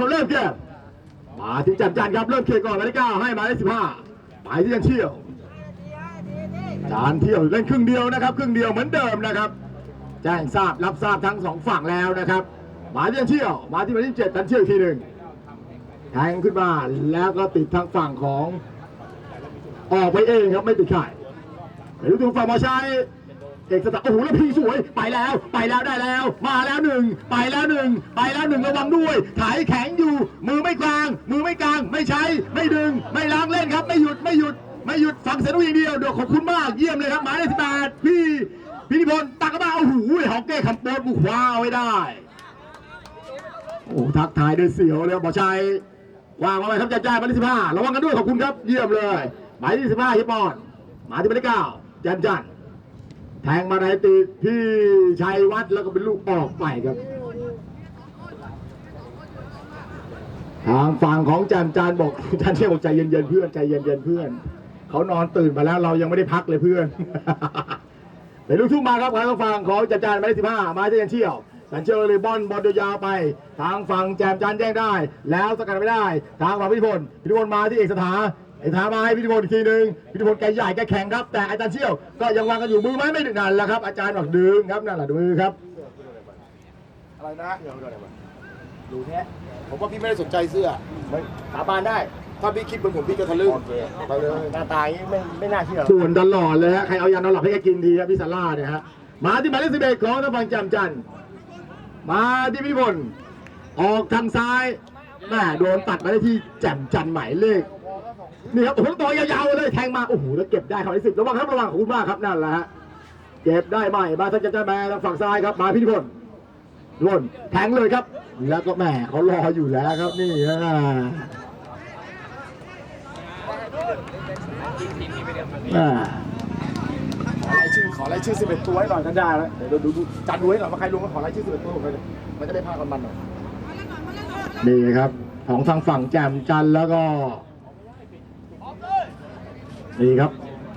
ผมเริ่มเกมมาที่จันจันครับเริ่มเคลียร์ก่อนหมายเลขเก้าให้หมายเลขสิบห้าหมายที่จันเชี่ยวจานเที่ยวเล่นครึ่งเดียวนะครับ ครึ่งเดียวเหมือนเดิมนะครับ แจ้งทราบรับทราบทั้งสองฝั่งแล้วนะครับ หมายที่จันเชี่ยวหมายที่หมายที่เจ็ดจันเชี่ยวอีกทีหนึ่งแทงขึ้นมาแล้วก็ติดทางฝั่งของออกไปเองครับไม่ติดข่ายไปดูตรงฝั่งหมอชัย เอกสตาร์โอ้โหแล้วพีสวยไปแล้วไปแล้วได้แล้ว มาแล้วหนึ่งไปแล้วหนึ่งไปแล้วหนึ่งระวังด้วยถ่ายแข็งอยู่ มือไม่กลาง มือไม่กลาง ไม่ใช้ ไม่ดึง ไม่ล้างเล่นครับ ไม่หยุดไม่หยุด ไม่หยุดฟังเสียงอย่างเดียวเดี๋ยวขอบคุณมากเยี่ยมเลยครับหมายเลขสิบแปดพี่พินิพนธ์ตักกระมาโอ้โหฮอกเก้คำโปนกูคว้าเอาไว้ได้โอ้ทักทายด้วยเสียวเลยบหมอชัยวางเอาไว้ครับจ่าจ่ายหมายเลขสิบห้าระวังกันด้วยขอบคุณครับเยี่ยมเลย หมายเลขสิบห้าฮิปปอนหมายที่หมายเลขเก้าจันจัน แทงมาในตีพี่ชัยวัฒน์แล้วก็เป็นลูกออกไปครับ ทางฝั่งของจันจันบอกจันเชี่ยวบอกใจเย็นๆเพื่อนใจเย็นๆเพื่อน เขานอนตื่นมาแล้วเรายังไม่ได้พักเลยเพื่อนเป็นลูกทุ่งมาครับทางฝั่งของจันจันหมายเลขสิบห้ามาที่จันเชี่ยวจันเชี่ยวเลยบอลบอลยาวไป ทางฝั่งแจมจันแย่งได้ แล้วสกัดไม่ได้ ทางฝั่งพิพลพิธิพลมาที่เอกสถา เอกสถามาให้พิธิพลอีกทีหนึ่งพิธิพลแกใหญ่แกแข็งครับแต่อาจารย์เชี่ยวก็ยังวางกันอยู่มือไม้ไม่ดึงนั่นแหละครับ อาจารย์บอกดึงครับนั่นแหละมือครับอะไรนะเดี๋ยวอะไรมาดูแท้ผมว่าพี่ไม่ได้สนใจเสื้อสาบานได้ถ้าพี่คิดเหมือนผมพี่จะทะลึ่งไปเลยหน้าตาอย่างนี้ไม่ไม่น่าเชื่อส่วนตลอดเลยฮะใครเอายานอนหลับให้แกกินทีครับพี่ซาร่าเนี่ยฮะมาที่หมายเลขสิบเอ็ดของทางฝั่งจำจันทร์มาที่พิพิพลออกทางซ้ายแม่โดนตัดมาได้ที่แจ่มจันทร์หมายเลข นี่ครับโอ้โหตัวยาวๆเลยแทงมาโอ้โหแล้วเก็บได้ครับที่สิบระวังครับระวังขอบคุณมากครับนั่นแหละฮะเก็บได้ไหมมาทางจำจันทร์มาทางฝั่งซ้ายครับมาพิพิพลล่นแทงเลยครับ แล้วก็แหม่เขารออยู่แล้วครับนี่ฮะอ่าขอรายชื่อขอรายชื่อ11ตัวให้หน่อยกันได้แล้วเดี๋ยวดูดูจัดดูให้หน่อยว่าใครลงมาขอรายชื่อ11ตัวผมเลยมันจะได้พากันมันหน่อยนี่ครับของทางฝั่งแจมจันทร์แล้วก็ นี่ครับ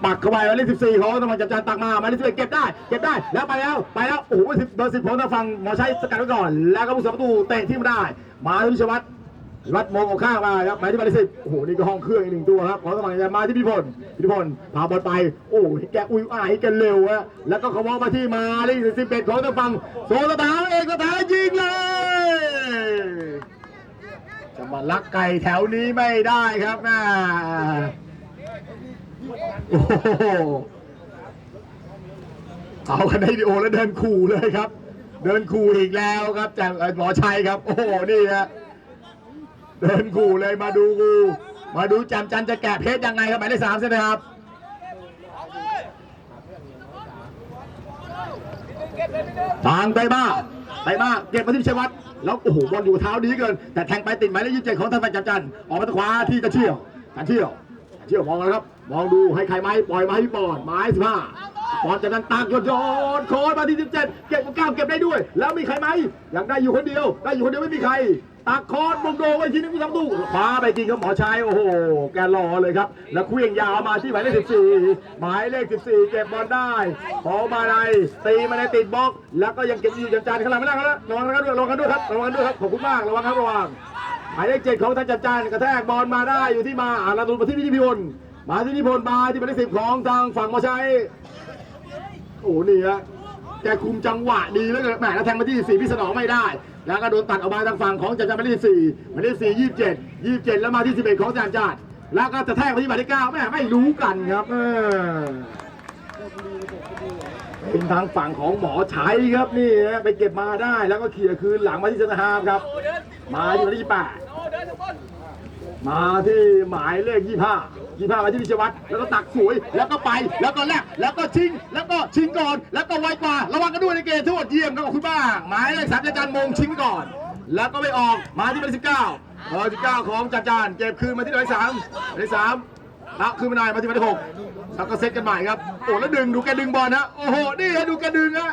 ปักเข้าไปหมายเลขสิบสี่ของทางฝั่งแจมจันทร์ตักมาหมายเลขสิบเอ็ดเก็บได้เก็บได้แล้วไปแล้วไปแล้วโอ้โหสิบเบอร์สิบของทางฝั่งหมอชัยสกัดไว้ก่อน แล้วก็ผู้สาประตูเตะที่มาได้ มาที่วิชวัตรวัดมองออกข้างมาครับหมายที่หมายเลขสิบโอ้โหนี่ก็ห้องเครื่องอีกหนึ่งตัวครับของทางฝั่งแจมมาที่พิพลพิพลพาบอลไปโอ้โหแกอุ้ยอ้ายแกเร็วอะแล้วก็เขามอมาที่มาเลขสิบเอ็ดของทางฝั่งโซลตาเอกสถานยิงเลยจะมาลักไก่แถวนี้ไม่ได้ครับแม่ โอ้โหเอากันให้ดีโอแล้วเดินขู่เลยครับ เดินขู่อีกแล้วครับจากหมอชัยครับ โอ้โหนี่ฮะเดินขู่เลยมาดูกูมาดูจำจันจะแกะเพชรยังไงครับหมายเลขสามใช่ไหมครับทางไปบ้าไปบ้าเก็บมาที่ชัยวัฒน์แล้วโอ้โหบอลอยู่เท้าดีเกิน แต่แทงไปติดหมายเลขยี่สิบเจ็ดของท่างฝั่งจันจันออกมาทางขวาที่จะเชี่ยวจันเชี่ยว เชี่ยวมองแล้วครับ มองดูให้ใครไหมปล่อยมาให้ปอนไม้สิบห้าปอนจากนั้นตากยอดยอดโคอยมาที่สิบเจ็ดเก็บเก้าเก็บได้ด้วย แล้วมีใครไหมยังได้อยู่คนเดียว ได้อยู่คนเดียวไม่มีใครตักคอนมงโดไว้ทีนึงมีสองตู้คว้าไปจริงครับหมอชัยโอ้โห แกรอเลยครับ แล้วเคลื่องยาวมาที่หมายเลขสิบสี่หมายเลขสิบสี่เก็บบอลได้พอมาในตีมาในติดบล็อก แล้วก็ยังเก็บอยู่จันจานข้างหลังไม่ได้ครับระวังกันด้วยระวังกันด้วยครับระวังกันด้วยครับขอบคุณมากระวังครับระวัง หมายเลขเจ็ดของท่างจันจานกระแทกบอลมาได้อยู่ที่มาอ่าลาตูนมาที่พิพิพลมาที่พิพลมาที่หมายเลขสิบของทางฝั่งมอชัยโอ้โหนี่ฮะแกคุมจังหวะดีแล้วแหมแล้วแทงมาที่สี่พี่สนองไม่ได้ แล้วก็โดนตัดออกมาทางฝั่งของจันจันหมายเลขสี่หมายเลขสี่ยี่สิบเจ็ดยี่สิบเจ็ดแล้วมาที่สิบเอ็ดของจันจันแล้วก็จะแทงมาที่หมายเลขเก้าแม่ไม่รู้กันครับ เป็นทางฝั่งของหมอชัยครับนี่ฮะไปเก็บมาได้แล้วก็เขี่ยคืนหลังมาที่เซนทามครับ มาที่หมายเลขยี่แปดมาที่หมายเลขยี่ห้ายี่ห้ามาที่วิชวัตรแล้วก็ตักสวยแล้วก็ไปแล้วก็แลกแล้วก็ชิง แล้วก็ชิงก่อน แล้วก็ไวกว่า ระวังกันด้วยในเกมทุกคนเยี่ยมครับขอบคุณบ้างหมายเลขสามจันจันมงชิงไปก่อน แล้วก็ไม่ออกมาที่หมายเลขสิบเก้าหมายเลขสิบเก้าของจันจันเก็บคืนมาที่หมายเลขสามหมายเลขสามแล้วคืนมาหน่อยมาที่หมายเลขหก แล้วก็เซตกันใหม่ครับโอ้แล้วดึงดูแกดึงบอลนะโอ้โหนี่ฮะดูแกดึงฮะ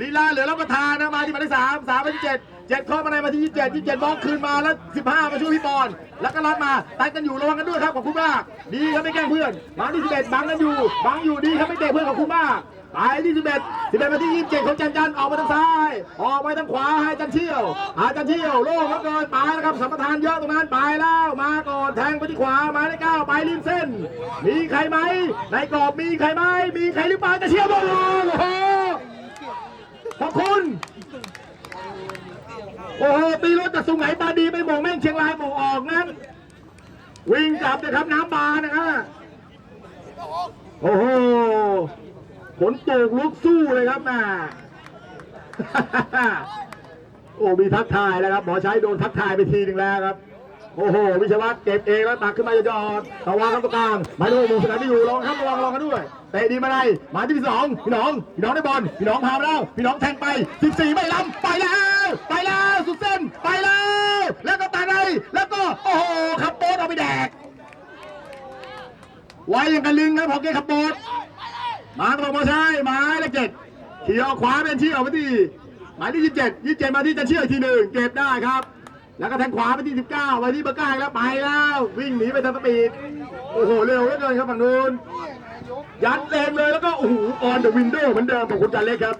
ลีลาเหลือรับประทานนะมาที่หมายเลขสามสามเป็นเจ็ดเจ็ดข้อมาในมาที่ยี่สิบเจ็ดยี่สิบเจ็ดบล็อกคืนมาแล้วสิบห้ามาช่วยพี่บอลแล้วก็รัดมาตัดกันอยู่ระวังกันด้วยครับขอบคุณมากดีครับไม่แกล้งเพื่อนมาที่สิบเอ็ดบังกันอยู่บังอยู่ดีครับไม่เตะเพื่อนขอบคุณมาก ไปที่สิบเอ็ดสิบเอ็ดมาที่ยี่สิบเจ็ดของจันจันออกมาทางซ้าย ออกไปทางขวาให้จันเชี่ยวหาจันเชี่ยวโล่งเหลือเกินไปแล้วครับสัมปทานเยอะตรงนั้นไปแล้วมาก่อนแทงไปที่ขวาหมายเลขเก้าไปริมเส้น มีใครไหมในกรอบมีใครไหมมีใครหรือเปล่าจันเชี่ยวโล่งโอ้โหขอบคุณโอ้โหตีรถจากสุไหงปาดีไปโมงแม่งเชียงรายโมงออกนั้น วิ่งกลับนะครับน้ำบานะครับโอ้โห ผลตกลุกสู้เลยครับแม่โอ้มีทักทายแล้วครับหมอใช้โดนทักทายไปทีหนึ่งแล้วครับ โอ้โหวิชวัตเก็บเองแล้วตักขึ้นมาจะยอดตะวันครับตรงกลางมายเลขหนึ่งสนามที่อยู่ลองครับระวังระวังกันด้วยเตะดีมาเลยหมายที่สองพี่น้องพี่น้องได้บอลพี่น้องพามาแล้วพี่น้องแทงไป 14 ไม่ล้ำไปแล้ว ไปแล้วสุดเส้นไปแล้ว แล้วก็ตาในแล้วก็โอ้โหขับโป๊ตเอาไปแดกไว้อย่างกันลิงครับพอเกขับโป๊ต มาตรงมาใช่หมายเลขเจ็ดเขี่ยวขวาเป็นชี้ออกไปที่หมายที่ยี่สิบเจ็ดยี่สิบเจ็ดมาที่จันเชื่ออีกทีหนึ่งเก็บได้ครับ แล้วก็แทงขวาไปที่19ไปที่เบอร์เก้าอีกแล้วไปแล้ว วิ่งหนีไปทางสปีดโอ้โหเร็วเหลือเกินครับฝั่งนู้นยัดเต็มเลยแล้วก็โอ้โหออนเดอะวินโดว์เหมือนเดิมของคุณจันเล็กครับ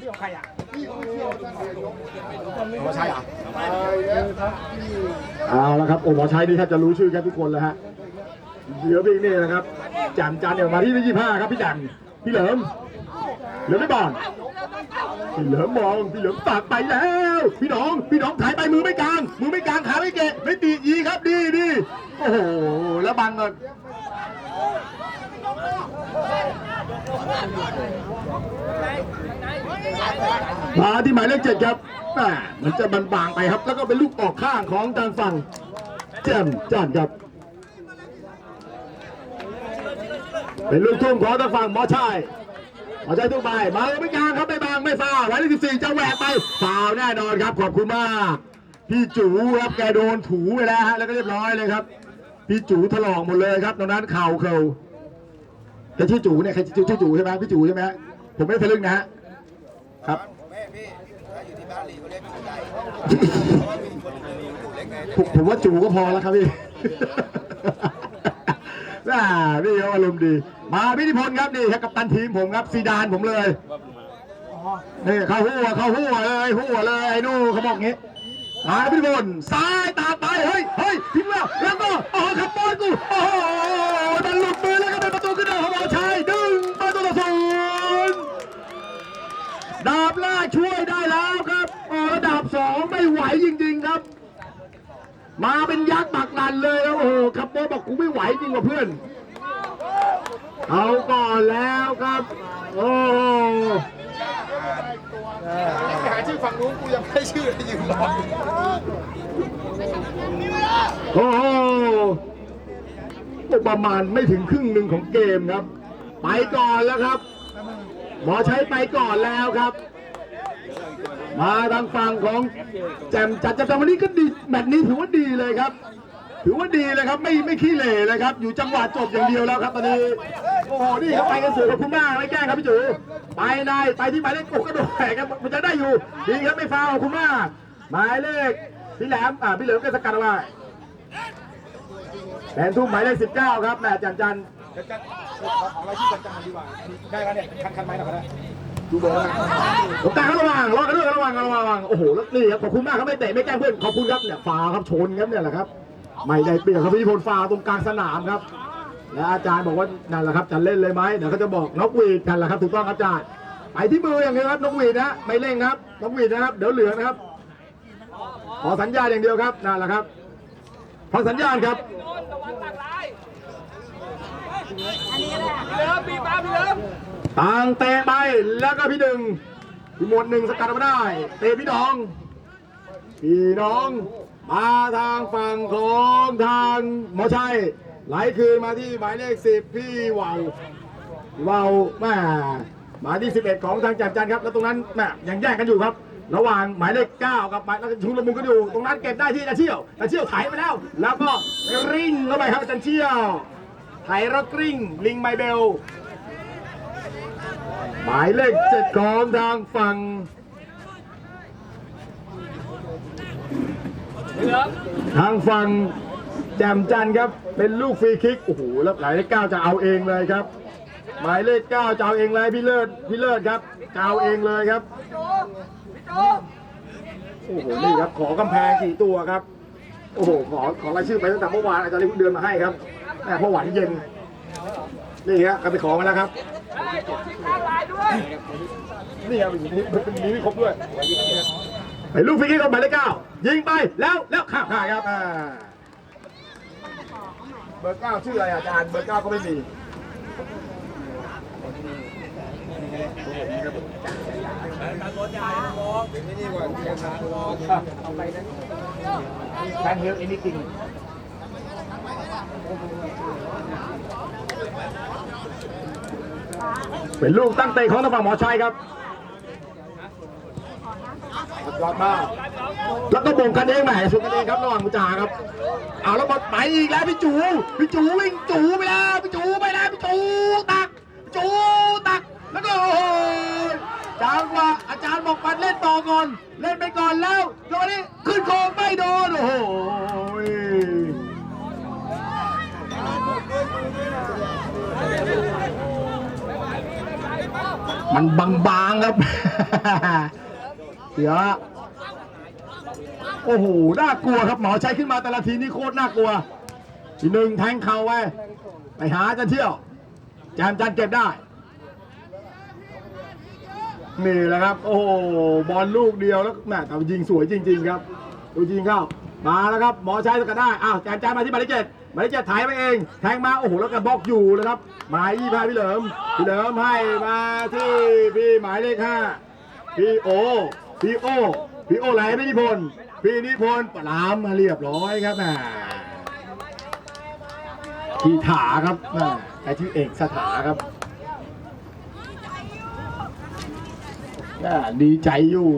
นี่ของใครอะหมอชัยอะเอาละครับโอ้หมอชัยนี่แทบจะรู้ชื่อแค่ทุกคนแล้วฮะเหลือเพียงนี่นะครับ จันจันเนี่ยมาที่ยี่ห้าครับพี่จันพี่เหลิมเหลิมไม่บอลพี่เหลิมมองพี่เหลิมตักไปแล้ว พี่น้องพี่น้องถ่ายไปมือไม่กลางมือไม่กลางขาไม่เกะไม่ตีอีครับดีดีโอ้โหแล้วบังก็มาที่หมายเลขเจ็ดครับแหม่มันจะบางไปครับ แล้วก็เป็นลูกออกข้างของทางฝั่งแจ่มจันครับ เป็นลูกทุ่งของทางฝั่งหมอชายหมอชายทุ่งไปมาไม่กลางครับไม่บางไม่ฟาววันที่14จะแหวกไปฟาวแน่นอนครับขอบคุณมากพี่จูครับแกโดนถูไปแล้วฮะแล้วก็เรียบร้อยเลยครับ พี่จูถลอกหมดเลยครับตรงนั้นเข่าเข่าแกชื่อจูเนี่ยใครชื่อจูใช่ไหมพี่จูใช่ไหมผมไม่ทะลึ่งนะฮะครับแม่พี่ถ้าอยู่ที่บ้านหลีเขาเรียกจูใหญ่เพราะว่าจูเล็กไงผมผมว่าจูก็พอแล้วครับพี่ น่าพี่เขาอารมณ์ดี มาพิธิพลครับนี่ครับกัปตันทีมผมครับซีดานผมเลยนี่เข้าหัวเข้าหัวเลยหัวเลยนู่นเขาบอกงี้มาพิธิพลซ้ายตามไปเฮ้ยเฮ้ยพิมพ์แล้วแล้วก็อ๋อขับบอลกูโอ้โหมันหลุดมือแล้วก็เป็นประตูขึ้นมาของบอลชัยดึงประตูต่อศูนย์ดาบแรกช่วยได้แล้วครับอ๋อแล้วดาบสองไม่ไหวจริง ๆ ครับ มาเป็นยักษ์ปักลันเลยแล้วโอ้โหขับโบบอกกูไม่ไหวจริงว่ะเพื่อนเอาก่อนแล้วครับ โอ้โหไปหาชื่อฝั่งนู้นกูยังไม่ได้ชื่อเลยยืนรอโอ้โหประมาณไม่ถึงครึ่งหนึ่งของเกมครับ ไปก่อนแล้วครับ หมอใช้ไปก่อนแล้วครับ มาทางฝั่งของแจมจัดจัดวันนี้ก็ดีแมตช์นี้ถือว่าดีเลยครับ ถือว่าดีเลยครับ ไม่ไม่ขี้เหร่เลยครับ อยู่จังหวะจบอย่างเดียวแล้วครับตอนนี้โอ้โหนี่ครับไปกันสวยขอบคุณมากไม่แกล้งครับพี่จูไปในไปที่หมายเลขโอ้กระโดดแหกครับมันจะได้อยู่ดีครับไม่ฟาวขอบคุณมากหมายเลขพี่แหลมอ่าพี่เหลิมก็สกัดเอาไว้แผนทุ่มหมายเลขสิบเก้าครับแหมจันจันเดี๋ยวจะขอของอะไรที่จังๆดีกว่าได้แล้วเนี่ยคันคันไม้หน่อยก็ได้ ดูบอร์นะตรงกลางครับระวังรอกันด้วยระวังระวังระวังโอ้โหแล้วนี่ครับขอบคุณมากครับไม่เตะไม่แกล้งเพื่อนขอบคุณครับเนี่ยฟาครับชนครับเนี่ยแหละครับ ไม่ได้เปรียบครับพี่พลฟาตรงกลางสนามครับ และอาจารย์บอกว่านั่นแหละครับจะเล่นเลยไหมเดี๋ยวเขาจะบอกนกวีดกันแหละครับถูกต้องครับอาจารย์ไปที่มืออย่างเดียวครับนกวีดนะไม่เร่งครับนกวีดนะครับ เดี๋ยวเหลือนะครับ ขอสัญญาณอย่างเดียวครับนั่นแหละครับฟังสัญญาณครับอันนี้แหละเลิฟปีบ้าพี่เลิฟ ต่างเตะไปแล้วก็พี่หนึ่งพี่หมวดหนึ่งสกัดเอามาได้เตะพี่น้อง พี่น้อง มาทางฝั่งของทางหมอชัยไหลคืนมาที่หมายเลขสิบพี่เหวาเหวาแม่หมายที่สิบเอ็ดของทางจันจันครับ แล้วตรงนั้นแม่ยังแยกกันอยู่ครับ ระหว่างหมายเลขเก้ากับหมายแล้วชุลมุนกันอยู่ ตรงนั้นเก็บได้ที่ตะเชี่ยวตะเชี่ยวไถไปแล้ว แล้วก็กริ้งเข้าไปครับจันเชี่ยวไถแล้วกริ้งลิงไมเบล หมายเลขเจ็ดของทางฝั่งทางฝั่งแจมจันครับ เป็นลูกฟรีคิก โอ้โห แล้วหมายเลขเก้าจะเอาเองเลยครับ หมายเลขเก้าจะเจ้าเองเลยพี่เลิศพี่เลิศครับเจ้าเองเลยครับ โอ้โห นี่ครับ ขอกำแพงกี่ตัวครับ โอ้โห ขอ ขอรายชื่อไปตั้งแต่เมื่อวานอาจารย์เพิ่งเดือนมาให้ครับแม่พอหวานเย็น นี่ครับก็ไปขอมาแล้วครับ นี่ครับอยู่นี่เป็นนี้ไม่ครบด้วยไอ้ลูกฟิกกี้ก็หมายเลขเก้ายิงไปแล้วแล้วข้ามข่ายครับอ่าเบอร์เก้าชื่ออะไรอาจารย์เบอร์เก้าก็ไม่มีแคนเฮลอินิติง เป็นลูกตั้งเตะของทางฝั่งหมอชัยครับสุดยอดมากแล้วก็บ่งกันเองแหมสุดกันเองครับระหว่างมุจาครับเอาแล้วบอลไปอีกแล้วพี่จูพี่จูวิ่งจูไปแล้วพี่จูไปแล้วพี่จูตักพี่จูตักแล้วก็โอ้โหจังหวะอาจารย์บอกปัดเล่นต่อก่อนเล่นไปก่อนแล้วโยนนี้ขึ้นโคงไม่โดนโอ้โห มันบางๆครับเดี๋ยวโอ้โห น่ากลัวครับหมอใช้ขึ้นมาแต่ละทีนี่โคตรน่ากลัว ทีหนึ่งแทงเข่าไว้ ไปหาจันเที่ยวแจมจันเก็บได้ นี่แหละครับ โอ้โห บอลลูกเดียวแล้วแม่แต่ยิงสวยจริง ๆ ครับ ดูจริงเข้า มาแล้วครับหมอใช้สกัดได้อ้าวแจมจันมาที่หมายเลขเจ็ดหมายเลขเจ็ดถ่ายไปเอง แทงมาโอ้โหแล้วก็บล็อกอยู่นะครับ หมายยี่ห้าพี่เหลิมพี่เหลิมให้มาที่พี่หมายเลขห้าพี่โอพี่โอพี่โอไหลไม่นิพนธ์พี่นิพนธ์ปลามมาเรียบร้อยครับแม่พี่ถาครับแม่ไอชื่อเอกสถาครับดีใจอยู่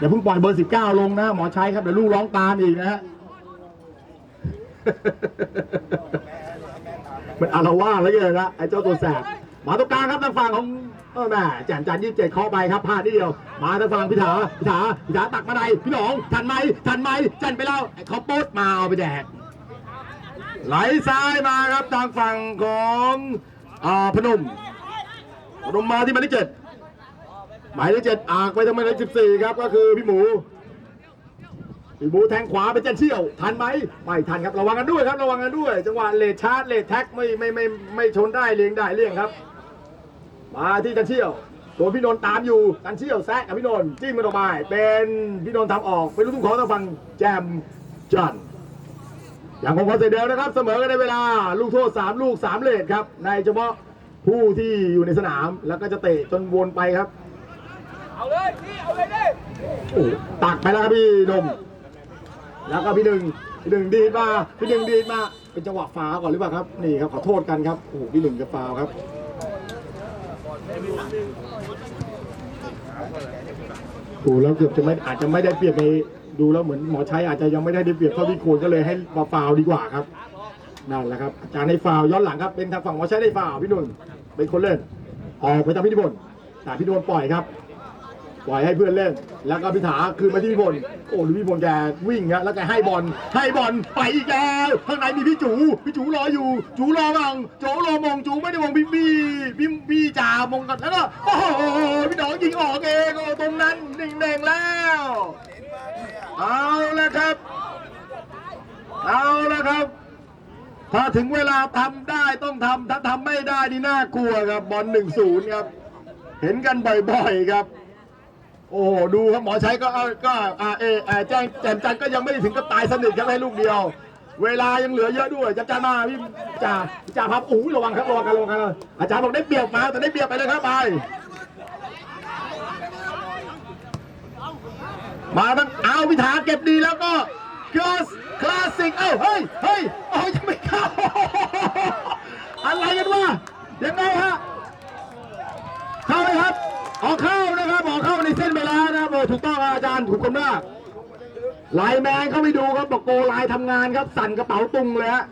เดี๋ยวเพิ่งปล่อยเบอร์19ลงนะหมอใชัยครับเดี๋ยวลูกร้องตามอีกนะฮะมันอารวาสแล้วเกินนะไอ้เจ้าตัวแสบมาตรงกลางครับทางฝั่งของเออแม่แจนจันยี่สิบเจ็ดเข้าไปครับพลาดนิดเดียว มาทางฝั่งพิธาพิธาพิธาตักมาในพี่หนองทันไหมทันไหมจันไปแล้วไอ้เขาโป๊ดมาเอาไปแดกไหลซ้ายมาครับทางฝั่งของอ่าพนมพนมมาที่มายเลขเจ็ด หมายเลขเจ็ดอากไปทางหมเลขสิบสี่ครับก็คือพี่หมูพี่หมูแทงขวาไปเจนเชี่ยวทันไหมไม่ทันครับระวังกันด้วยครับระวังกันด้วย จังหวะเลดชาร์จเลดแท็กไม่ไม่ไม่ไม่ชนได้เลี้ยงได้เลี่ยงครับ มาที่เจนเชี่ยวตัวพี่นนท์ตามอยู่จันเชี่ยวแซะกับพี่นนท์จิ้มมันออกมาเป็นพี่นนท์ทำออกเป็นลูกทุ่งของทางฝั่งแจมจันอย่างของพอเสร็จเดียวนะครับ เสมอกันในเวลา ลูกโทษสามลูกสามเลดครับ ในเฉพาะผู้ที่อยู่ในสนามแล้วก็จะเตะจนวนไปครับ เอาเลยพี่เอาเลยดิโอ้ตักไปแล้วครับพี่นมแล้วก็พี่หนึ่งพี่หนึ่งดีดมาพี่หนึ่งดีดมา เป็นจังหวะฟาวก่อนหรือเปล่าครับ นี่ครับขอโทษกันครับโอ้โหพี่หนึ่งจะฟาวครับโอ้แล้วเกือบจะไม่อาจจะไม่ได้เปรียบในดูแล้วเหมือนหมอชัยอาจจะยังไม่ได้ได้เปรียบเท่าที่ควรก็เลยให้มาฟาวดีกว่าครับนั่นแหละครับอาจารย์ให้ฟาวย้อนหลังครับเป็นทางฝั่งหมอชัยได้ฟาวพี่นุ่นเป็นคนเล่นออกไปทางพี่นิพนธ์แต่พี่นนปล่อยครับ ปล่อยให้เพื่อนเล่น แล้วก็พิธาคืนมาที่พี่พลโอ้หรือพี่พลแกวิ่งฮะแล้วแกให้บอลให้บอลไปอีกแล้วข้างในมีพี่จูพี่จูรออยู่ จูรอมังโจรอมองจูไม่ได้มองพี่บี้พี่พี่จ่ามองกันแล้วก็โอ้โหพี่หนองยิงออกเองตรงนั้นหนึ่งแดงแล้วเอาละครับ เอาละครับถ้าถึงเวลาทำได้ต้องทำถ้าทำไม่ได้นี่น่ากลัวครับบอลหนึ่งศูนย์ครับ เห็นกันบ่อยๆครับ โอ้โหดูครับหมอใช้ก็เอาก็อาเอออ่าแจ้งแจมจันก็ยังไม่ถึงกับตายสนิทครับให้ลูกเดียว เวลายังเหลือเยอะด้วยจับจานมาพี่จ่าจ่าพับโอ้ยระวังครับระวังกันระวังกันอาจารย์บอกได้เปรียบมาแต่ได้เปรียบไปเลยครับไปมาตั้งเอาพิธาเก็บดีแล้วก็คลาสคลาสสิกเอ้าเฮ้ยเฮ้ยโอ้ยยังไม่เข้าอะไรกันวะยังไงฮะเข้าไหมครับออกเข้า นะครับออกเส้นไปแล้วนะครับถูกต้องอาจารย์ถูกคนมากลน์แมนเข้าไปดูครับบอกโกลน์ทำงานครับสั่นกระเป๋าตุงเลยฮะ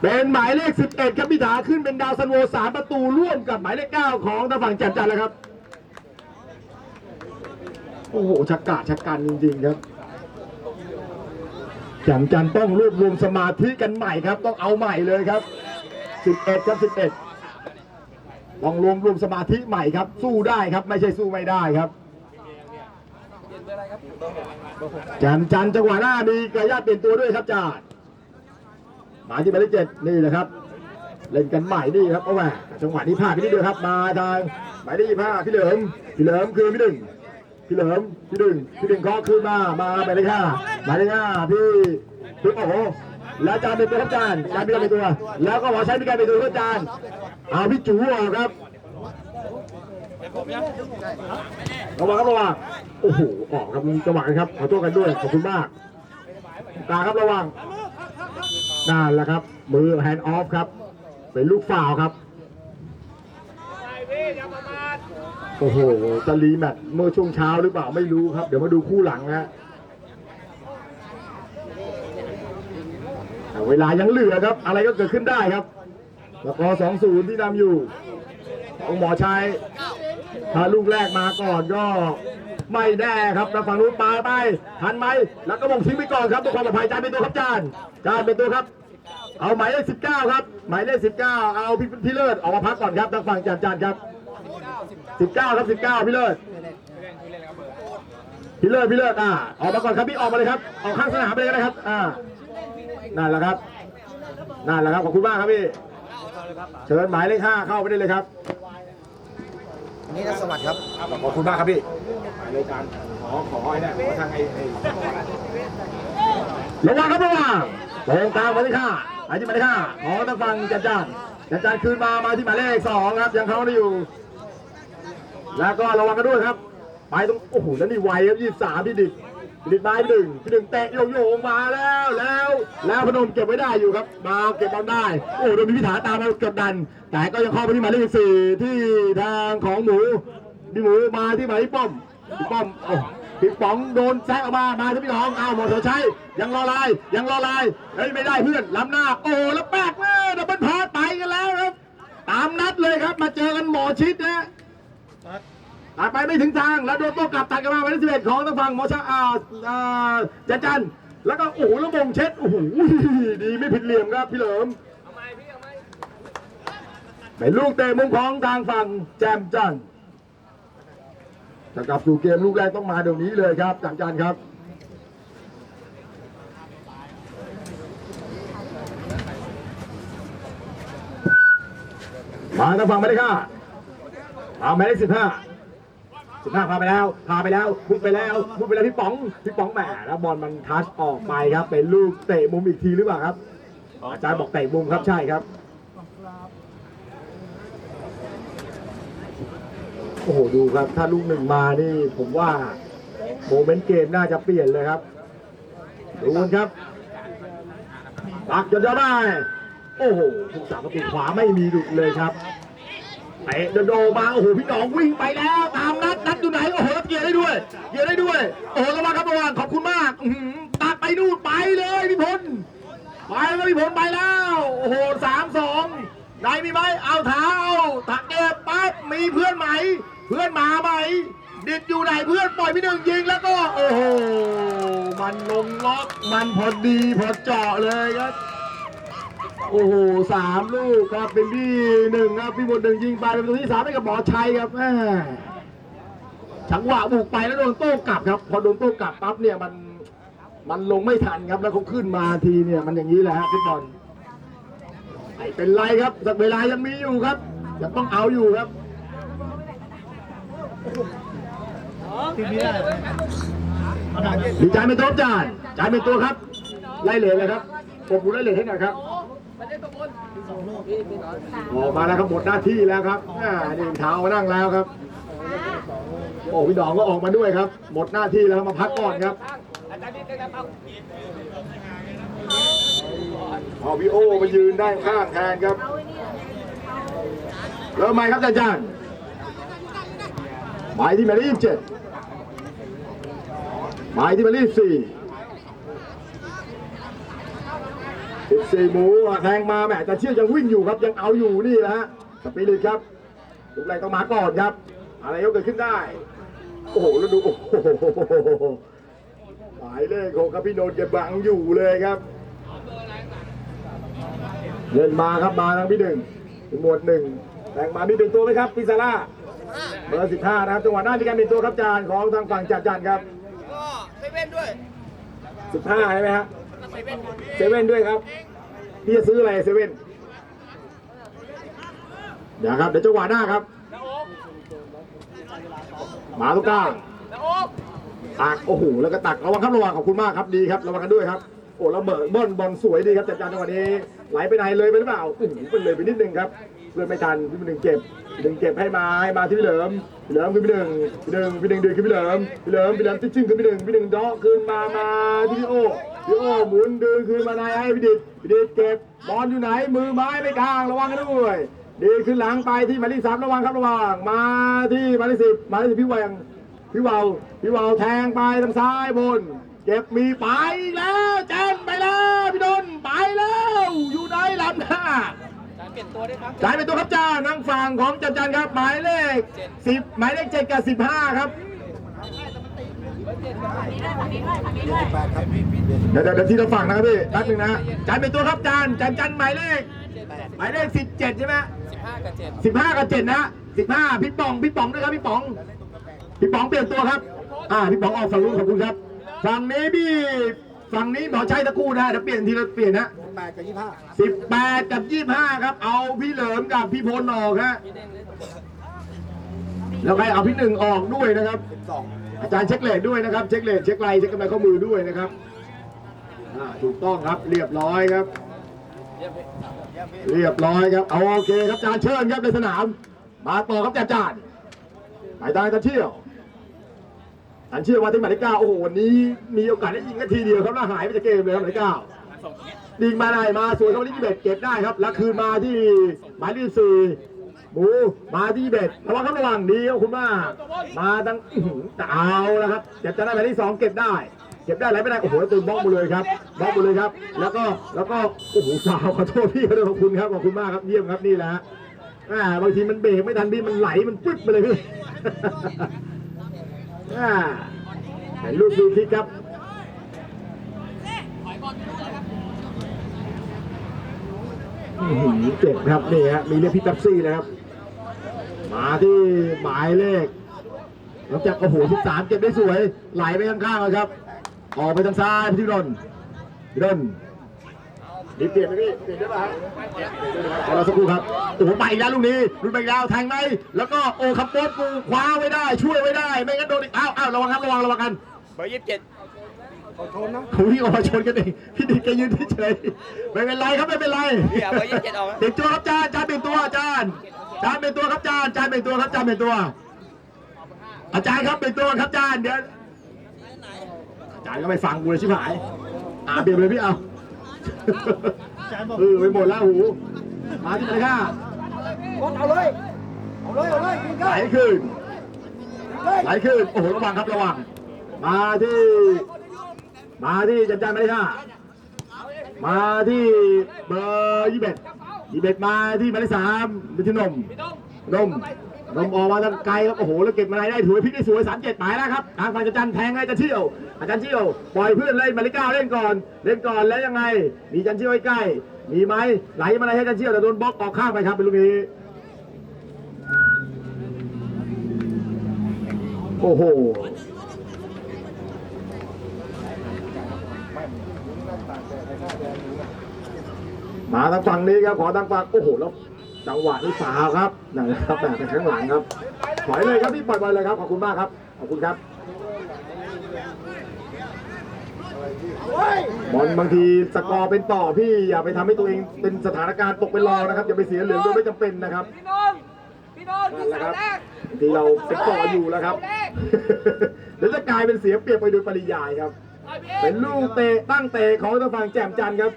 เป็นหมายเลข 11 ครับพิธาขึ้นเป็นดาวซันโวสามประตูร่วมกับหมายเลข 9 ของทางฝั่งจ่มจันแล้วครับ โอ้โหชักกาชักกันจริงๆครับจ่มจันต้องรวบรวมสมาธิกันใหม่ครับ ต้องเอาใหม่เลยครับ 11 ครับ 11 ต้องรวมรวมสมาธิใหม่ครับ สู้ได้ครับไม่ใช่สู้ไม่ได้ครับจันจันจังหวะหน้ามีกระยาเปลี่ยนตัวด้วยครับจาหมายที่หมายเลขเจ็ดนี่แหละครับ เล่นกันใหม่นี่ครับเอาแหวจังหวะนี้พลาดไปนิดเดียวครับมาทางหมายเลขยี่ห้าพี่เหลิมพี่เหลิมคือพี่หนึ่งพี่เหลิมพี่หนึ่งพี่หนึ่งเคาะขึ้นมามาหมายเลขห้าหมายเลขห้าพี่พี่โอ้โห แล้วจานเป็นตัวครับจานจานมีการเป็นตัว แล้วก็หมอใช้มีการเป็นตัวครับจานเอาพี่จูออกครับระวังครับระวังโอ้โหออกครับจังหวะครับขอโทษกันด้วยขอบคุณมากตาครับระวังนั่นแหละครับ มือแฮนด์ออฟครับ เป็นลูกฝ่าวครับโอ้โหจะรีแมตช์เมื่อช่วงเช้าหรือเปล่าไม่รู้ครับ เดี๋ยวมาดูคู่หลังนะฮะแต่ เวลายังเหลือครับ อะไรก็เกิดขึ้นได้ครับแล้วก็สองศูนย์ที่นำอยู่ของหมอชัยถ้าลูกแรกมาก่อนก็ไม่แน่ครับทางฝั่งนู้นปาไปทันไหมแล้วก็มงทิ้งไปก่อนครับตัวความปลอดภัยจานเป็นตัวครับจานจานเป็นตัวครับ เอาหมายเลขสิบเก้าครับ หมายเลขสิบเก้าเอาพี่พี่เลิศออกมาพักก่อนครับทางฝั่งจานจานครับสิบเก้าครับสิบเก้าพี่เลิศพี่เลิศพี่เลิศอ่าออกมาก่อนครับพี่ออกมาเลยครับออกข้างสนามไปเลยก็ได้ครับอ่า นั่นแหละครับนั่นแหละครับขอบคุณมากครับพี่เชิญหมายเลขห้าเข้าไปได้เลยครับนี่นักสวัสดิ์ครับขอบคุณมากครับพี่รายการขอขอไอ้เนี่ยขอทางไอ้ไอ้ระวังครับระวังตรงกลางมาที่ข้าไอ้ที่มาที่ข้าขอต้องฟังจัดจานจัดจานคืนมามาที่หมายเลขสองครับยังเขาได้อยู่ แล้วก็ระวังกันด้วยครับ ไปตรงโอ้โหแล้วนี่ไวครับยี่สามพี่ดิด พี่ดิดมาพี่หนึ่งพี่หนึ่งเตะโยงโยงมาแล้วแล้ว แล้วพนมเก็บไว้ได้อยู่ครับ มาเก็บบอลได้ โอ้โหโดนพิธาตามมากดดัน แต่ก็ยังเข้าไปที่หมายเลขสี่ที่ทางของหมูพี่หมูมาที่หมายเลขป้อมพี่ป้อมโอ้พี่ป๋องโดนแซะออกมามาที่พี่น้องเอาหมดเถอะใช้ยังรอลายยังรอลายเฮ้ยไม่ได้เพื่อนล้ำหน้า โอ้แล้วแป๊กเลยดับเบิลพาสไปกันแล้วครับ ตามนัดเลยครับมาเจอกันหมอชิดนะ ตัดไปไม่ถึงทางแล้วโดนโต้กลับตัดกันมาเป็นสิบเอ็ดของทางฝั่งหมอชาอ่าอ่าจันจันแล้วก็โอ้โหแล้วมงเช็ดโอ้โหดีไม่ผิดเหลี่ยมครับพี่เหลิมเป็นลูกเตะมุมของทางฝั่งแจมจันจะกลับสู่เกมลูกแรกต้องมาเดี๋ยวนี้เลยครับจันจันครับมาทางฝั่งไม่ได้ค่ะเอาหมายเลขสิบห้า สิบห้าพาไปแล้ว พาไปแล้วพุ่งไปแล้วพุ่งไปแล้วพี่ป๋องพี่ป๋องแหมแล้วบอลมันทัชออกไปครับ เป็นลูกเตะมุมอีกทีหรือเปล่าครับ อาจารย์บอกเตะมุมครับใช่ครับโอ้โหดูครับ ถ้าลูกหนึ่งมานี่ผมว่าโมเมนต์เกมน่าจะเปลี่ยนเลยครับดูนครับปักจนจะได้ โอ้โหผู้สาประตูขวาไม่มีดุเลยครับ เตะโดนโดมาโอ้โหพี่หนองวิ่งไปแล้วตามนัดนัดอยู่ไหนโอ้โหรับเกียร์ได้ด้วยเกียร์ได้ด้วยโอ้โหระวังครับระวังขอบคุณมากตัดไปนู่นไปเลยพี่พลไปแล้วพี่พลไปแล้วโอ้โหสามสองไหนมีไหมเอาเท้าถักเก็บปั๊บมีเพื่อนไหม เพื่อนมาไหมดิดอยู่ไหนเพื่อนปล่อยพี่หนึ่งยิงแล้วก็ โอ้โหมันลงล็อกมันพอดีพอเจาะเลยครับ โอ้โหสามลูกครับเป็นพี่หนึ่งครับพี่บนหนึ่งยิงไปเป็นประตูที่สามให้กับหมอชัยครับแม่จังหวะบุกไปแล้วโดนโต้กลับครับ พอโดนโต้กลับปั๊บเนี่ยมันมันลงไม่ทันครับแล้วเขาขึ้นมาทีเนี่ยมันอย่างนี้แหละฮะฟุตบอลไม่เป็นไรครับสักเวลายังมีอยู่ครับยังต้องเอาอยู่ครับดีใจเป็นตัวจานจานเป็นตัวครับไล่เหลยเลยครับผมกูไล่เหลยให้หน่อยครับ ออกมาแล้วครับหมดหน้าที่แล้วครับอ่านี่เท้ามานั่งแล้วครับ โอ้พี่ดองก็ออกมาด้วยครับ หมดหน้าที่แล้วมาพักก่อนครับพอพี่โอมายืนได้ข้างแทนครับเริ่มใหม่ครับอาจารย์หมายที่หมายเลขยี่สิบเจ็ดหมายที่หมายเลขสี่ สิบสี่หมูอะแทงมาแหมแต่เชี่ยวยังวิ่งอยู่ครับยังเอาอยู่นี่แหละฮะสปีริตครับลูกแรกต้องมาก่อนครับ อะไรก็เกิดขึ้นได้ โอ้โหแล้วดูโอ้โหหมายเลขของครับพี่โนนท์แกบังอยู่เลยครับเงินมาครับมาทางพี่หนึ่งหมวดหนึ่งแบ่งมามีเป็นตัวไหมครับพิซาร่าเบอร์สิบห้านะครับจังหวะหน้ามีการเป็นตัวครับจานของทางฝั่งจัดจานครับก็เซเว่นด้วยสิบห้าใช่ไหมฮะเซเว่นเซเว่นด้วยครับ พี่จะซื้ออะไรเซเว่นเดี๋ยวครับเดี๋ยวจังหวะหน้าครับมาลูกก้าตักโอ้โหแล้วก็ตักระวังครับระวังขอบคุณมากครับดีครับระวังกันด้วยครับโอ้แล้วเบิร์บอลบอลสวยดีครับจัดจานจังหวะนี้ไหลไปไหนเลยไปหรือเปล่าอื้อหือเป็นเลยไปนิดนึงครับเพื่อนไม่ทันพี่หนึ่งเก็บพี่หนึ่งเก็บให้มาให้มาที่พี่เหลิมพี่เหลิมคือพี่หนึ่งพี่หนึ่งพี่หนึ่งเดึงคือพี่เหลิมพี่เหลิมพี่เหลิมจิ้งคือพี่หนึ่งพี่หนึ่งเดาะคืนมามาที่พี่โอ พี่โอหมุนดึงคืนมานายให้พี่ดิดพี่ดิดเก็บบอลอยู่ไหนมือไม้ไม่กลางระวังกันด้วยดีขึ้นหลังไปที่หมายเลขสามระวังครับระวังมาที่หมายเลขสิบหมายเลขสิบพี่แหวงพี่เวาวพี่เวาวแทงไปทางซ้ายบนเก็บมีไปแล้วแจนไปแล้วพี่ดนไปแล้ว อยู่ไหนลำหน้าการเปลี่ยนตัวด้วยครับจ่ายเป็นตัวครับจ้านั่งฝั่งของจันจันครับหมายเลขสิบหมายเลขเจ็ดกับสิบห้าครับ เดี๋ยวเดี๋ยวเดี๋ยวทีละฝั่งนะครับพี่แป๊บนึงนะจ่ายเป็นตัวครับจานจันจันหมายเลขหมายเลขสิบเจ็ดใช่ไหม15กับ7สิบห้ากับเจ็ดนะสิบห้าพี่ป๋องพี่ป๋องด้วยครับพี่ป๋องพี่ป๋องเปลี่ยนตัวครับ อ่าพี่ป๋องออกฝั่งนู้นขอบคุณครับฝั่งนี้พี่ฝั่งนี้หมอชัยตะกู้นะเดี๋ยวเปลี่ยนทีละเปลี่ยนนะแปดกับยี่ห้าสิบแปดกับยี่ห้าครับ เอาพี่เหลิมกับพี่พลออกฮะแล้วใครเอาพี่หนึ่งออกด้วยนะครับสอง อาจารย์เช็คเลทด้วยนะครับ เช็คเลทเช็คไลน์เช็คกำไรข้อมือด้วยนะครับอ่าถูกต้องครับเรียบร้อยครับ เรียบร้อยครับเอาโอเคครับอาจารย์เชิญครับในสนาม มาต่อครับอาจารย์ไปตามอาจารย์เชี่ยวอาจารย์เชี่ยวมาที่หมายเลขเก้าโอ้โหวันนี้มีโอกาสได้ยิงกันทีเดียวครับแล้วหายไปจากเกมเลยครับหมายเลขเก้ายิงมาได้มาสวยครับวันนี้ที่เบ็ดเก็บได้ครับ แล้วคืนมาที่หมายเลขสี่ หมูมาที่เบ็ดระวังครับระวังดีครับคุณมามาตั้งอื้อหือแต่เอาแล้วครับเก็บจะได้หมายเลขสองเก็บได้เก็บได้ไหลไม่ได้โอ้โหตื่นบล็อกหมาเลยครับบล็อกหมาเลยครับ แล้วก็แล้วก็โอ้โหสาวขอโทษพี่ขาด้วยขอบคุณครับขอบคุณมากครับเยี่ยมครับนี่แหละอ่าบางทีมันเบรกไม่ทันพี่มันไหลมันปึ๊บไปเลยพี่อ่าเห็นลูกดูคิกครับเจ็บครับนี่ฮะมีเรียกพี่แป๊บซี่นะครับ มาที่หมายเลขหลังจากโอ้โหที่สามเก็บได้สวย ไหลไปข้างๆเลยครับ ออกไปทางซ้ายพี่ดนพี่ดนนี่เปลี่ยนไหมพี่เปลี่ยนได้ป่ะฮะขอเราสักครู่ครับโอ้โหไปอีกแล้วลูกนี้ลุนไปอีกแล้วแทงไหมแล้วก็โอ้ขับโป๊ดปูคว้าไว้ได้ ช่วยไว้ได้ ไม่งั้นโดนอีกอ้าวอ้าวระวังครับระวังระวังกันเบอร์27โอ้พี่ออกมาชนกันเองพี่ดิแกยืนเฉยๆไม่เป็นไรครับไม่เป็นไรพี่เอาเบอร์27ออกนะเปลี่ยนตัวครับจานจานเปลี่ยนตัวอาจารย์ จานเปลี่ยนตัวครับจานจานเปลี่ยนตัวครับจานเปลี่ยนตัว อาจารย์ครับเปลี่ยนตัวครับจานเดี๋ยวอาจารย์ก็ไม่ฟังกูเลยชิบหายอ่าเปลี่ยนเลยพี่เอาเออไปหมดแล้วหูมาที่ไหนค่ะเอาเลยเอาเลยเอาเลยกินไหลขึ้นไหลขึ้นโอ้โหระวังครับระวัง มาที่ มาที่จันจานมาเลยค่ะมาที่เบอร์ยี่สิบเอ็ ดยี่สิบเอ็ดมาที่หมายเลขสามเป็นที่นมนมนมออกมาทางไกลครับโอ้โหแล้วเก็บมาได้ถือว่าพลิกได้สวยสามเจ็ดหมายแล้วครับทางฝ่ายจันแทงให้จันเชี่ยวอาจารย์เชี่ยวปล่อยเพื่อนเล่นหมายเลขเก้าเล่นก่อน เล่นก่อนแล้วยังไง มีจันเชี่ยวใกล้ๆมีไหมไหลมาอะไรให้จันเชี่ยวแต่โดนบล็อกออกข้างไปครับเป็นลูกนี้โอ้โห มาทางฝั่งนี้ครับขอทางฝั่งโอ้โหแล้วจังหวะนี้ฟาวครับนั่นแหละครับแบบข้างหลังครับถอยเลยครับพี่ปล่อยบอลเลยครับขอบคุณมากครับขอบคุณครับบอลบางทีสกอร์เป็นต่อพี่อย่าไปทำให้ตัวเองเป็นสถานการณ์ตกเป็นรองนะครับอย่าไปเสียเหลืองโดยไม่จำเป็นนะครับพี่น้องพี่น้องนั่นแหละครับบางทีเราเป็นต่ออยู่แล้วครับเดี๋ยวจะกลายเป็นเสียเปรียบไปโดยปริยายครับ เป็นลูกเตะตั้งเตะของทางฝั่งแจ่มจันทร์ครับ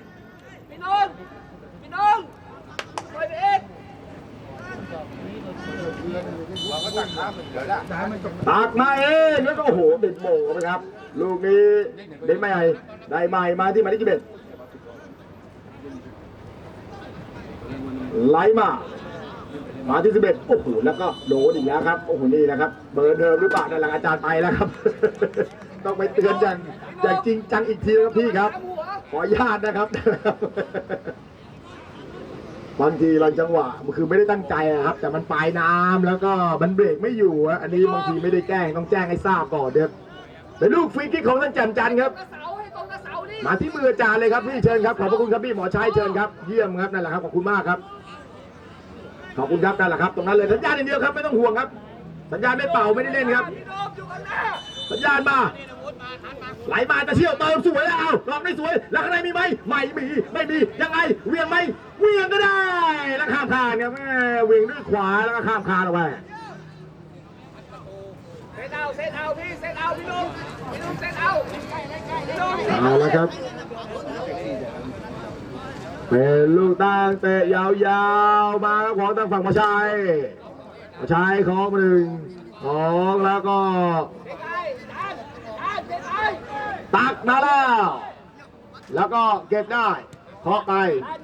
พี่น้อง พี่น้องปล่อยไปเองเราก็ ตักมาเองแล้วก็โอ้โหเด็ดโมงเข้าไปครับ ลูกนี้เด็ดไม่ใหญ่ได้ใหม่มาที่หมายเลขยี่สิบเอ็ดไหลมามาที่สิบเอ็ดโอ้โหแล้วก็โดนอีกแล้วครับโอ้โหนี่นะครับ เบอร์เดิมหรือเปล่านั่นแหละอาจารย์ไปแล้วครับ ต้องไปเตือนอย่างอย่างจริงจังอีกทีครับพี่ครับ ขออนุญาตนะครับ บางทีเราจังหวะมันคือไม่ได้ตั้งใจอะครับ แต่มันปลายน้ำแล้วก็มันเบรกไม่อยู่อะอันนี้บางทีไม่ได้แกล้งต้องแจ้งให้ทราบก่อนเด้อเป็นลูกฟรีคิกของท่านแจ่มจันทร์ครับเสาให้ตรงกับเสานี่มาที่มืออาจารย์เลยครับพี่เชิญครับขอบพระคุณครับพี่หมอชัยเชิญครับเยี่ยมครับนั่นแหละครับขอบคุณมากครับ ขอบคุณครับนั่นแหละครับ ตรงนั้นเลยสัญญาณอย่างเดียวครับไม่ต้องห่วงครับ สัญญาณไม่เป่าไม่ได้เล่นครับ พี่โดมอยู่ข้างหน้า สัญญาณมา ไหลมาจะเชี่ยวเติมสวยแล้วเอาลองได้สวย แล้วข้างในมีไหมไม่มีไม่มียังไงเวียงไหมเวียงก็ได้แล้วข้ามคานเนี่ยแม่เวียงด้วยขวาแล้วก็ข้ามคานออกไปเซตเอาเซตเอาพี่เซตเอาพี่โดมพี่โดมเซตเอาพี่โดมเซตเอาละครับเป็นลูกตั้งเตะยาวๆ มาครับของทางฝั่งมาชัยมาชัยของหนึ่งสองแล้วก็ เซตไอ้จานจานเซตไอ้ ตักมาแล้ว แล้วก็เก็บได้เคาะไป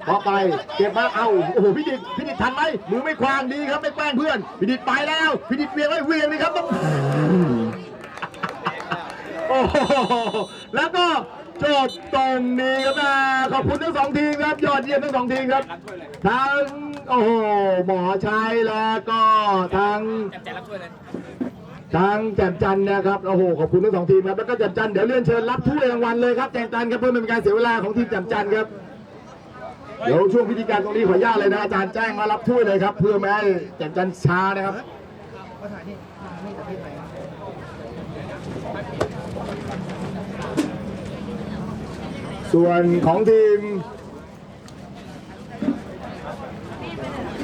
เคาะไป เก็บมาเอาโอ้โหพิดิษพิดิษทันไหมมือไม่ควางดีครับไม่แกล้งเพื่อนพิดิษไปแล้วพิดิษเวียงไว้เวียงเลยครับต้องโอ้โหแล้วก็จบตรงนี้ครับแม่ขอบคุณทั้งสองทีมครับ ยอดเยี่ยมทั้งสองทีมครับทั้งโอ้โหหมอชัยแล้วก็ทั้ง ทางแจ่มจันทร์นะครับโอ้โหขอบคุณทั้งสองทีมครับแล้วก็แจ่มจันทร์เดี๋ยวเรียนเชิญรับถ้วยรางวัลเลยครับแจ่มจันทร์ครับเพื่อไม่เป็นการเสียเวลาของทีมแจ่มจันทร์ครับเดี๋ยวช่วงพิธีการตรงนี้ขออนุญาตเลยนะอาจารย์แจ้งมารับถ้วยเลยครับเพื่อไม่ให้แจ่มจันทร์ช้านะครับส่วนของทีม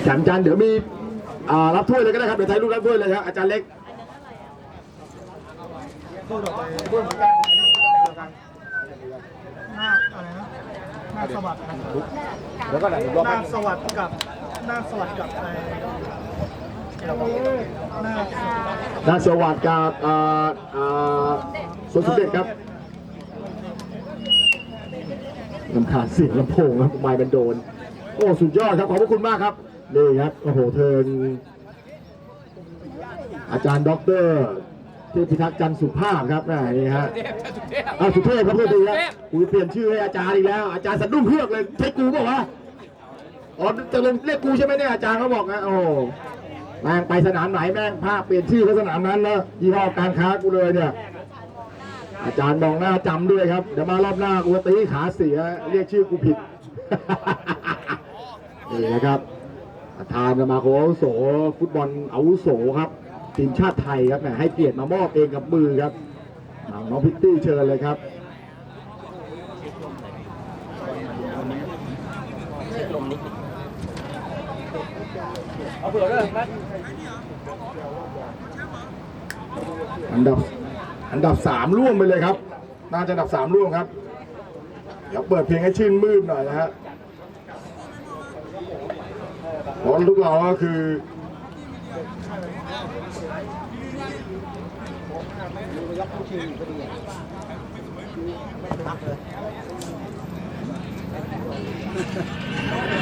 แจ่มจันทร์เดี๋ยวมีรับถ้วยเลยก็ได้ครับเดี๋ยวถ่ายรูปรับถ้วยเลยครับอาจารย์เล็ก นาคอะไรนะนาสวัสดิ์นะแล้วก็ไหนรอบนาสวัสดิ์กับนาสวัสดิ์กับอะไรนาคนาสวัสดิ์กับอ่าอ่าสวนสมเด็จครับลำคาญเสียงลำโพงครับไมค์มันโดน โอ้ สุดยอดครับ ขอบพระคุณมากครับ นี่ครับ โอ้โห เทินอาจารย์ด็อกเตอร์ เทพิทักษ์จันทร์สุภาพครับน่นี่ฮะอ้าวสุเทพครับเพื่อนดีครับกูเปลี่ยนชื่อให้อาจารย์อีกแล้ว อาจารย์สะดุ้งเพือกเลยใช่กูบอกว่าวะอ๋อจะลงเรียกกูใช่ไหมเนี่ยอาจารย์เขาบอกนะโอ้แม่งไปสนามไหนแม่งภาพเปลี่ยนชื่อก็สนามนั้นนะยี่ห้อการค้ากูเลยเนี่ย อาจารย์มองหน้าจำด้วยครับ เดี๋ยวมารอบหน้ากูจะตีขาเสียเรียกชื่อกูผิดนี่นะครับประธานสมาคมอาวุโส ฟุตบอลอาวุโสครับ ทีมชาติไทยครับแหมให้เกียรติมามอบเองกับมือครับน้องพิตตี้เชิญเลยครับอันดับอันดับสามร่วมไปเลยครับ น่าจะอันดับสามร่วมครับเดี๋ยวเปิดเพลงให้ชื่นมืดหน่อยนะฮะเพราะทุกเราก็คือ ยกผู้ชื่ออยู่พอดีไม่รับเลย